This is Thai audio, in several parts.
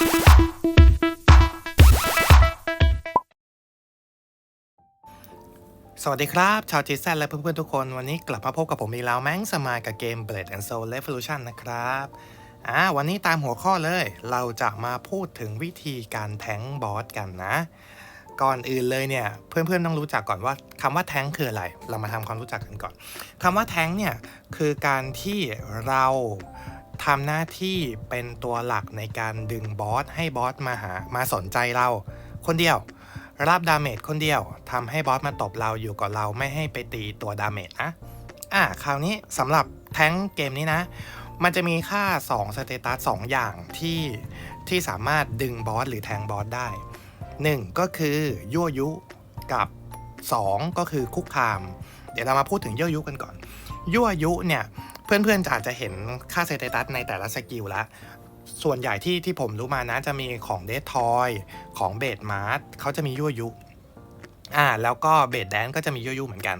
สวัสดีครับ ชาวจีแซนและเพื่อนๆทุกคน วันนี้กลับมาพบกับผมอีกแล้วแมงสมายกับเกม Blade and Soul Revolution นะครับอ่าวันนี้ตามหัวข้อเลย เราจะมาพูดถึงวิธีการแทงบอสกันนะ ก่อนอื่นเลยเนี่ย เพื่อนๆต้องรู้จักก่อนว่าคำว่าแทงคืออะไร เรามาทำความรู้จักกันก่อนคำว่าแทงเนี่ยคือการที่เรา ทำหน้าที่เป็นตัวหลักในการดึงบอสให้บอสมาหามาสนใจเรา คนเดียว รับดาเมจคนเดียวทำให้บอสมาตบเราอยู่กับเราไม่ให้ไปตีตัวดาเมจนะอะคราวนี้สำหรับแท้งเกมนี้นะ มันจะมีค่า2สเตตัส2อย่างที่ที่สามารถดึงบอสหรือแทงบอสได้ 1 ก็คือยั่วยุกับ 2 ก็คือคุกคาม เดี๋ยวเรามาพูดถึงยั่วยุกันก่อน ยั่วยุเนี่ย เพื่อนๆอาจจะเห็นค่าสเตตัสในแต่ละสกิลละส่วนใหญ่ที่ที่ผมรู้มานะจะมีของเดททอยของเบดมาร์เขาจะมียั่วยุอ่าแล้วก็เบดแดนก็จะมียั่วยุเหมือนกัน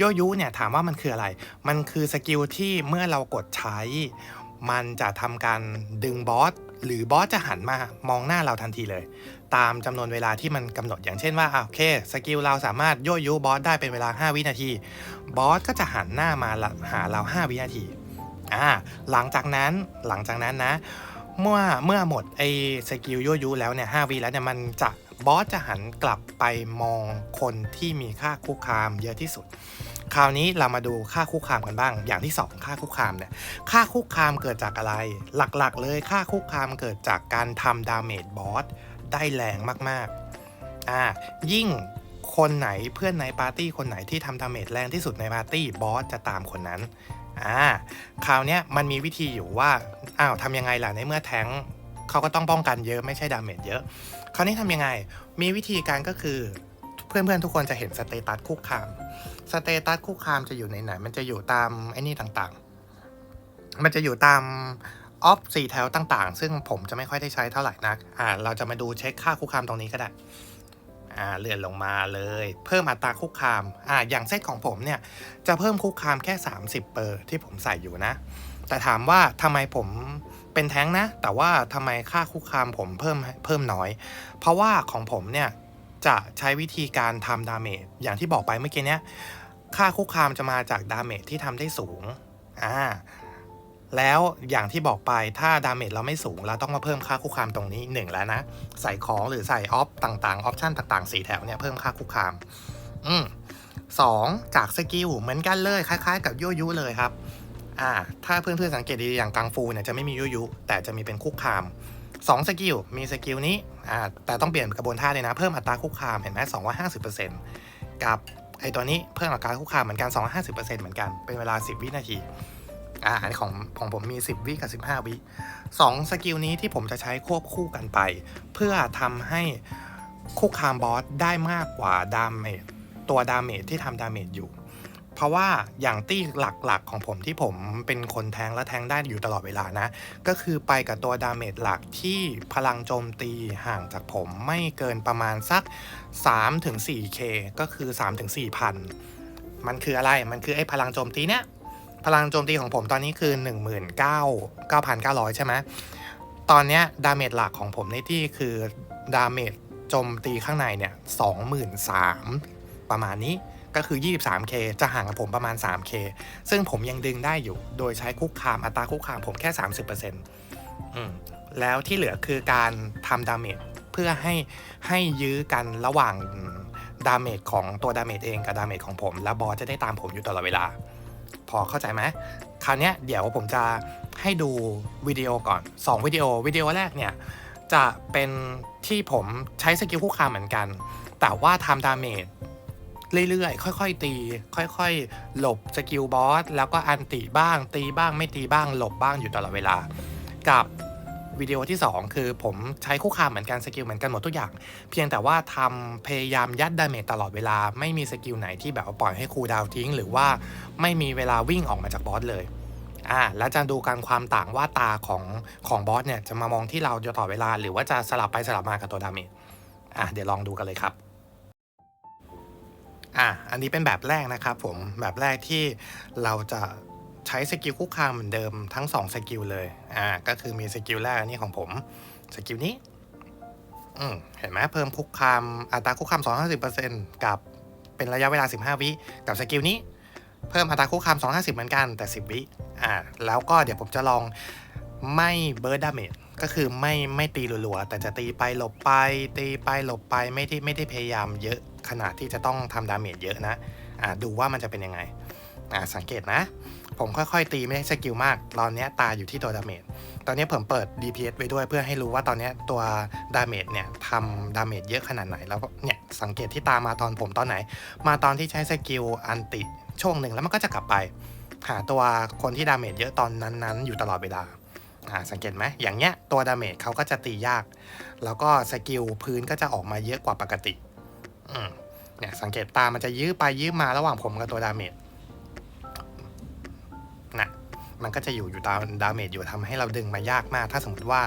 ยั่วยุเนี่ยถามว่ามันคืออะไร มันคือสกิลที่เมื่อเรากดใช้ มันจะทำการดึงบอส หรือบอสจะหันมามองหน้าเราทันทีเลย ตามจำนวนเวลาที่มันกำหนดอย่างเช่นว่าโอเคสกิลเราสามารถยั่วยุบอสได้เป็นเวลา 5 วินาที บอสก็จะหันหน้ามาหาเรา 5 วินาทีอ่าหลังจากนั้นหลังจากนั้นนะ เมื่อเมื่อหมดไอ้สกิลยั่วยุแล้วเนี่ยห้าวีแล้วเนี่ยมันจะบอสจะหันกลับไปมองคนที่มีค่าคุกคามเยอะที่สุด คราวนี้เรามาดูค่าคุกคามกันบ้าง อย่างที่ 2 ค่าคุกคามเนี่ยค่าคุกคามเกิดจากอะไร หลักๆ เลยค่าคุกคามเกิดจากการทำดาเมจบอสได้แรงมากๆอ่ายิ่งคนไหนเพื่อนในปาร์ตี้คนไหนที่ทำดาเมจแรงที่สุดในปาร์ตี้บอสจะตามคนนั้นอ่าคราวนี้มันมีวิธีอยู่ว่าอ้าวทำยังไงล่ะในเมื่อแทงเขาก็ต้องป้องกันเยอะไม่ใช่ดาเมจเยอะ คราวนี้ทำยังไง มีวิธีการก็คือ เพื่อนๆทุกคนจะเห็นสเตตัสคุกคาม สเตตัสคุกคามจะอยู่ในไหน มันจะอยู่ตามไอ้นี่ต่างๆ มันจะอยู่ตามออฟสี่แถวต่างๆ ซึ่งผมจะไม่ค่อยได้ใช้เท่าไหร่นัก อ่า เราจะมาดูเช็คค่าคุกคามตรงนี้ก็ได้ อ่า เลื่อนลงมาเลย เพิ่มอัตราคุกคาม อ่า อย่างเซตของผมเนี่ย จะเพิ่มคุกคามแค่ 30 เปอร์ที่ผมใส่อยู่นะ แต่ถามว่าทำไมผมเป็นแท้งนะ แต่ว่าทำไมค่าคุกคามผมเพิ่มเพิ่มน้อย เพราะว่าของผมเนี่ย จะใช้วิธีการทำดาเมจอย่างที่บอกไปเมื่อกี้เนี้ยค่าคุกคามจะมาจากดาเมจที่ทำได้สูงอ่าแล้วอย่างที่บอกไปถ้าดาเมจเราไม่สูง เราต้องมาเพิ่มค่าคุกคามตรงนี้หนึ่งแล้วนะ ใส่ของหรือใส่ออฟต่างๆ ออปชันต่างๆสีแถวเนี่ยเพิ่มค่าคุกคาม อืมสองจากสกิลเหมือนกันเลยคล้ายๆ กับยั่วยุเลยครับ อ่า ถ้าเพื่อนๆสังเกตดีอย่างกังฟูเนี่ยจะไม่มียั่วยุ แต่จะมีเป็นคุกคาม สองสกิลมีสกิลนี้อ่าแต่ต้องเปลี่ยนกระบวนท่าเลยนะ เพิ่มอัตราคุกคามเห็นไหมสองร้อยห้าสิบเปอร์เซ็นต์กับไอตัวนี้เพิ่มอัตราคุกคามเหมือนกันสองร้อยห้าสิบเปอร์เซ็นต์เหมือนกันเป็นเวลาสิบวินาทีอ่าของของผมมีสิบวิกับสิบห้าวิสองสกิลนี้ที่ผมจะใช้ควบคู่กันไป เพื่อทำให้คุกคามบอสได้มากกว่าดาเมจตัวดาเมจที่ทำดาเมจอยู่ เพราะว่าอย่างตี้หลักๆของผมที่ผมเป็นคนแทงและแทงได้อยู่ตลอดเวลานะ ก็คือไปกับตัวดาเมจหลักที่พลังโจมตีห่างจากผมไม่เกินประมาณสัก 3-4K ก็คือ 3-4พันมันคืออะไรมันคือไอ้พลังโจมตีเนี้ยพลังโจมตีของผมตอนนี้คือ 19,900 ใช่ไหมตอนเนี้ยดาเมจหลักของผมในที่คือดาเมจโจมตีข้างในเนี่ย23,000ประมาณนี้ ก็คือ 23K จะห่างกับผมประมาณ 3K ซึ่งผมยังดึงได้อยู่ โดยใช้คุกคามอัตราคุกคามผมแค่ 30%อืมแล้วที่เหลือคือการทำดาเมจเพื่อให้ให้ยื้อกันระหว่างดาเมจของตัวดาเมจเองกับดาเมจของผม แล้วบอสจะได้ตามผมอยู่ตลอดเวลา พอเข้าใจไหมคราวนี้เดี๋ยวผมจะให้ดูวิดีโอก่อน 2 วิดีโอวิดีโอแรกเนี่ย จะเป็นที่ผมใช้สกิลคู่คามเหมือนกัน แต่ว่าทำดาเมจ เรื่อยๆ ค่อยๆตี ค่อยๆ หลบสกิลบอสแล้วก็อันติบ้าง ตีบ้างไม่ตีบ้างหลบบ้างอยู่ตลอดเวลา กับวิดีโอที่ 2 คือผมใช้คู่คามเหมือนกันสกิลเหมือนกันหมดทุกอย่าง เพียงแต่ว่าทำพยายามยัดดาเมจตลอดเวลา ไม่มีสกิลไหนที่แบบปล่อยให้ครูดาวทิ้ง หรือว่าไม่มีเวลาวิ่งออกมาจากบอสเลยอ่าแล้วจะดูการความต่างว่าตาของของบอสเนี่ยจะมามองที่เราอยู่ตลอดเวลา หรือว่าจะสลับไปสลับมากับตัวดาเมจอะเดี๋ยวลองดูกันเลยครับ อะอันนี้เป็นแบบแรกนะครับผมแบบแรกที่เราจะใช้สกิลคุกคามเหมือนเดิมทั้ง2สกิลเลยอ่าก็คือมีสกิลแรกอันนี้ของผมสกิลนี้อืมเห็นไหมเพิ่มคุกคามอัตราคุกคาม 250%กับเป็นระยะเวลา 15 วิกับสกิลนี้ เพิ่มอัตราคุกคาม 250 เหมือนกันแต่ 10 วิอ่าแล้วก็เดี๋ยวผมจะลองไม่เบิร์ดดาเมจก็คือไม่ไม่ตีรัวๆแต่จะตีไปหลบไป ตีไปหลบไปไม่ที่ไม่ได้พยายามเยอะ ขนาดที่จะต้องทำดาเมจเยอะนะอ่าดูว่ามันจะเป็นยังไงอ่าสังเกตนะ ผมค่อยๆ ตีไม่ได้สกิลมาก ตอนนี้ตาอยู่ที่ตัวดาเมจตอนนี้ผมเปิด DPS ไว้ด้วยเพื่อให้รู้ว่าตอนนี้ตัวดาเมจเนี่ยทำดาเมจเยอะขนาดไหน แล้วเนี่ยสังเกตที่ตามาตอนผมตอนไหน มาตอนที่ใช้สกิลอันติช่วงหนึ่งแล้วมันก็จะกลับไป หาตัวคนที่ดาเมจเยอะตอนนั้นๆ อยู่ตลอดเวลาอ่าสังเกตไหมอย่างเงี้ยตัวดาเมจเขาก็จะตียาก แล้วก็สกิลพื้นก็จะออกมาเยอะกว่าปกติ เนี่ยสังเกตตามันจะยื้อไปยื้อมาระหว่างผมกับตัวดาเมจนะมันก็จะอยู่อยู่ตามดาเมจอยู่ทำให้เราดึงมายากมาก ถ้าสมมติว่า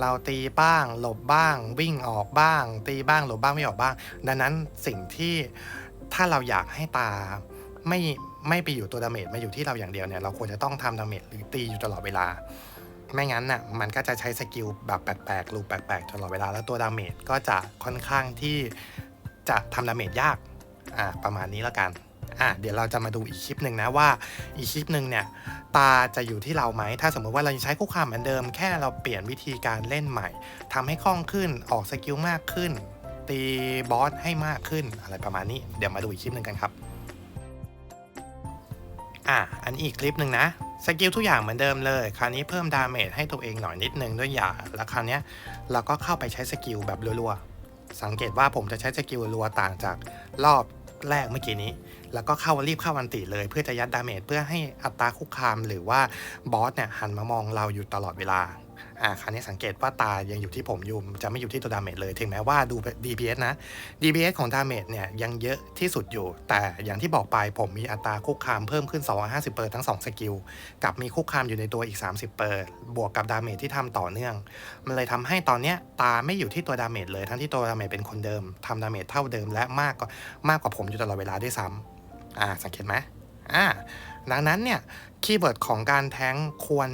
เราตีบ้าง หลบบ้าง วิ่งออกบ้าง ตีบ้างหลบบ้างไม่ออกบ้าง ดังนั้นสิ่งที่ถ้าเราอยากให้ตาไม่ไม่ไปอยู่ตัวดาเมจมาอยู่ที่เราอย่างเดียวเนี่ยเราควรจะต้องทำดาเมจหรือตีอยู่ตลอดเวลา ไม่งั้นน่ะมันก็จะใช้สกิลแบบแปลกๆรูปแปลกๆตลอดเวลา แล้วตัวดาเมจก็จะค่อนข้างที่ จะทำดาเมจยากอ่าประมาณนี้แล้วกันอะเดี๋ยวเราจะมาดูอีกคลิปหนึ่งนะว่าอีกคลิปหนึ่งเนี่ยตาจะอยู่ที่เราไหม ถ้าสมมติว่าเราใช้คู่ความเหมือนเดิมแค่เราเปลี่ยนวิธีการเล่นใหม่ทำให้คล่องขึ้นออกสกิลมากขึ้น ตีบอสให้มากขึ้นอะไรประมาณนี้ เดี๋ยวมาดูอีกคลิปหนึ่งกันครับอะอันนี้อีกคลิปหนึ่งนะสกิลทุกอย่างเหมือนเดิมเลย คราวนี้เพิ่มดาเมจให้ตัวเองหน่อยนิดนึงด้วยยาแล้วคราวนี้เราก็เข้าไปใช้สกิลแบบรัวๆ สังเกตว่าผมจะใช้สกิลรัวต่างจากรอบแรกเมื่อกี้นี้ แล้วก็เข้ารีบเข้าอันติเลย เพื่อจะยัดดาเมจเพื่อให้อัตราคุกคามหรือว่าบอสเนี่ยหันมามองเราอยู่ตลอดเวลา อ่าคราวนี้สังเกตว่าตายังอยู่ที่ผมอยู่จะไม่อยู่ที่ตัวดาเมจเลย ถึงแม้ว่าดู DPS นะ DPS ของดาเมจเนี่ยยังเยอะที่สุดอยู่ แต่อย่างที่บอกไปผมมีอัตราคุกคามเพิ่มขึ้น 250เปอร์ทั้ง 2 สกิล กับมีคุกคามอยู่ในตัวอีก 30เปอร์บวกกับดาเมจที่ทำต่อเนื่อง มันเลยทำให้ตอนเนี้ยตาไม่อยู่ที่ตัวดาเมจเลยทั้งที่ตัวดาเมจเป็นคนเดิมทำดาเมจเท่าเดิมและมากกว่ามากกว่าผมอยู่ตลอดเวลาด้วยซ้ำอ่าสังเกตไหมอ่าดังนั้นเนี่ยคีย์เวิร์ดของการแท้งควร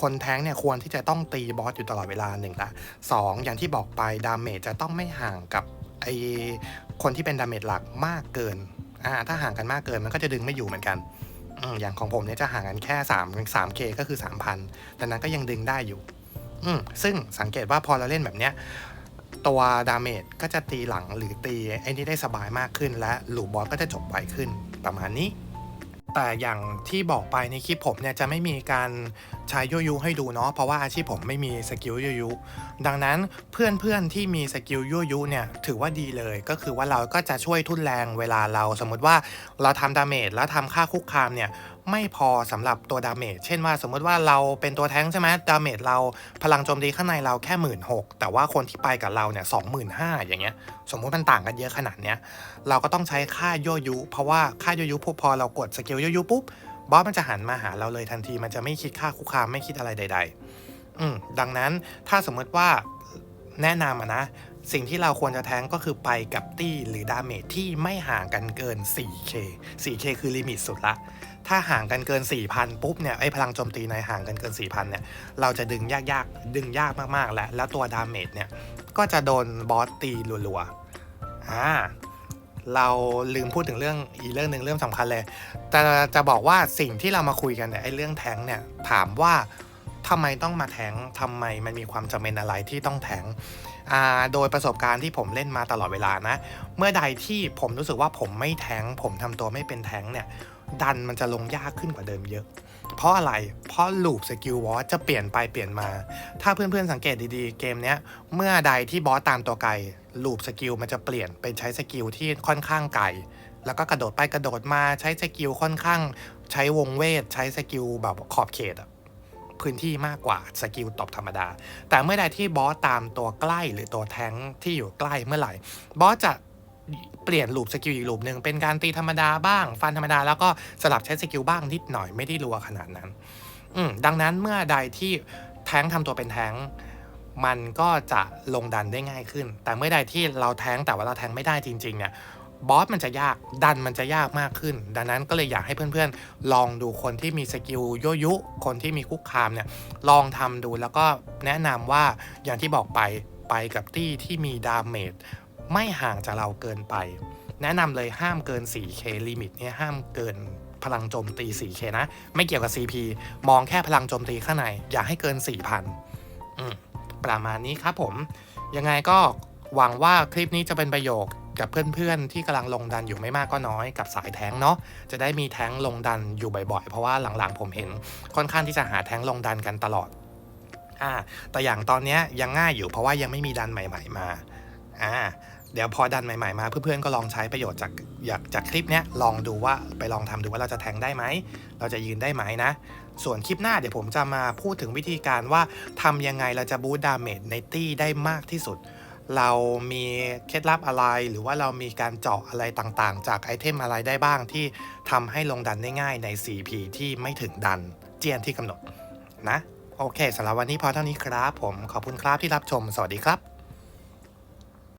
คนแท้งเนี่ยควรที่จะต้องตีบอสอยู่ตลอดเวลาหนึ่งละสองอย่างที่บอกไปดาเมจจะต้องไม่ห่างกับไอคนที่เป็นดาเมจหลักมากเกินอ่าถ้าห่างกันมากเกินมันก็จะดึงไม่อยู่เหมือนกันอย่างของผมเนี่ยจะห่างกันแค่3 3K ก็คือ 3,000ดังนั้นก็ยังดึงได้อยู่อืมซึ่งสังเกตว่าพอเราเล่นแบบเนี้ยตัวดาเมจก็จะตีหลังหรือตีไอ้นี่ได้สบายมากขึ้น และหลูบอสก็จะจบไวขึ้นประมาณนี้ แต่อย่างที่บอกไปในคลิปผมเนี่ยจะไม่มีการใช้ยุยุให้ดูเนาะเพราะว่าอาชีพผมไม่มีสกิลยุยุดังนั้นเพื่อนๆที่มีสกิลยุยุเนี่ยถือว่าดีเลย ก็คือว่าเราก็จะช่วยทุนแรงเวลาเราสมมติว่าเราทำดาเมจแล้วทำค่าคุกคามเนี่ย ไม่พอสำหรับตัวดาเมจเช่นว่าสมมติว่าเราเป็นตัวแท้งใช่ไหมดาเมจเราพลังโจมตีข้างในเราแค่หมื่นหกแต่ว่าคนที่ไปกับเราเนี่ยสองหมื่นห้าอย่างเงี้ย สมมุติมันต่างกันเยอะขนาดเนี้ยเราก็ต้องใช้ค่าโยยุ เพราะว่าค่าโยยุพอเรากดสกิลโยยุปุ๊บบอสมันจะหันมาหาเราเลยทันทีมันจะไม่คิดค่าคุกคามไม่คิดอะไรใด ๆ อืมดังนั้นถ้าสมมติว่าแนะนำนะ สิ่งที่เราควรจะแท้งก็คือไปกับตี้หรือดาเมจที่ไม่ห่างกันเกิน 4K 4K คือลิมิตสุดละ ถ้าห่างกันเกิน 4,000 ปุ๊บเนี่ยไอ้พลังโจมตีในห่างกันเกิน 4,000เนี่ยเราจะดึงยากๆ ดึงยากมากๆและแล้วตัวดาเมจเนี่ยก็จะโดนบอสตีรัวๆอ่าเราลืมพูดถึงเรื่องอีเรื่องหนึ่งเรื่องสำคัญเลย แต่จะบอกว่าสิ่งที่เรามาคุยกันเนี่ยไอ้เรื่องแท้งเนี่ยถามว่า ทำไมต้องมาแท้งทำไมมันมีความจำเป็นอะไรที่ต้องแท้งอ่าโดยประสบการณ์ที่ผมเล่นมาตลอดเวลานะ เมื่อใดที่ผมรู้สึกว่าผมไม่แท้งผมทำตัวไม่เป็นแท้งเนี่ยดันมันจะลงยากขึ้นกว่าเดิมเยอะ เพราะอะไร เพราะลูปสกิลวอสจะเปลี่ยนไปเปลี่ยนมา ถ้าเพื่อนๆสังเกตดีๆ เกมเนี้ย เมื่อใดที่บอสตามตัวไกลลูปสกิลมันจะเปลี่ยนเป็นใช้สกิลที่ค่อนข้างไกล แล้วก็กระโดดไปกระโดดมาใช้สกิลค่อนข้าง ใช้วงเวท ใช้สกิลแบบขอบเขตอะ พื้นที่มากกว่าสกิลตบธรรมดา แต่เมื่อใดที่บอสตามตัวใกล้หรือตัวแท้งที่อยู่ใกล้เมื่อไหร่ บอสจะเปลี่ยนลูปสกิลอีกลูปหนึ่งเป็นการตีธรรมดาบ้าง ฟันธรรมดาแล้วก็สลับใช้สกิลบ้างนิดหน่อยไม่ได้รัวขนาดนั้น อืดังนั้นเมื่อใดที่แท้งทำตัวเป็นแท้งมันก็จะลงดันได้ง่ายขึ้น แต่เมื่อใดที่เราแท้งแต่ว่าเราแท้งไม่ได้จริงๆเนี่ย บอสมันจะยากดันมันจะยากมากขึ้น ดังนั้นก็เลยอยากให้เพื่อนๆ ลองดูคนที่มีสกิลโยยุ คนที่มีคุกคามเนี่ยลองทำดูแล้วก็แนะนำว่าอย่างที่บอกไปไปกับตี้ที่มีดาเมจไม่ห่างจากเราเกินไป แนะนำเลยห้ามเกิน 4K ลิมิตเนี่ยห้ามเกินพลังโจมตี 4K นะ ไม่เกี่ยวกับ CP มองแค่พลังโจมตีข้างใน อย่าให้เกิน 4,000 อืม ประมาณนี้ครับผม ยังไงก็หวังว่าคลิปนี้จะเป็นประโยชน์ กับเพื่อนๆ ที่กำลังลงดันอยู่ไม่มากก็น้อยกับสายแท้งเนาะจะได้มีแท้งลงดันอยู่บ่อยๆ เพราะว่าหลังๆผมเห็นค่อนข้างที่จะหาแท้งลงดันกันตลอดอ่าแต่อย่างตอนนี้ยังง่ายอยู่เพราะว่ายังไม่มีดันใหม่ ๆมาอ่าเดี๋ยวพอดันใหม่ๆมาเพื่อนๆก็ลองใช้ประโยชน์จากอยากจากคลิปเนี้ยลองดูว่าไปลองทำดูว่าเราจะแทงได้ไหม เราจะยืนได้ไหมนะ ส่วนคลิปหน้าเดี๋ยวผมจะมาพูดถึงวิธีการว่าทำยังไงเราจะบูตดาเมจในตี้ได้มากที่สุด เรามีเคล็ดลับอะไร หรือว่าเรามีการเจาะอะไรต่างๆ จากไอเทมอะไรได้บ้างที่ทำให้ลงดันได้ง่ายใน CP ที่ไม่ถึงดันเจียนที่กำหนดนะ โอเคสำหรับวันนี้พอเท่านี้ครับ ผมขอบคุณครับที่รับชม สวัสดีครับ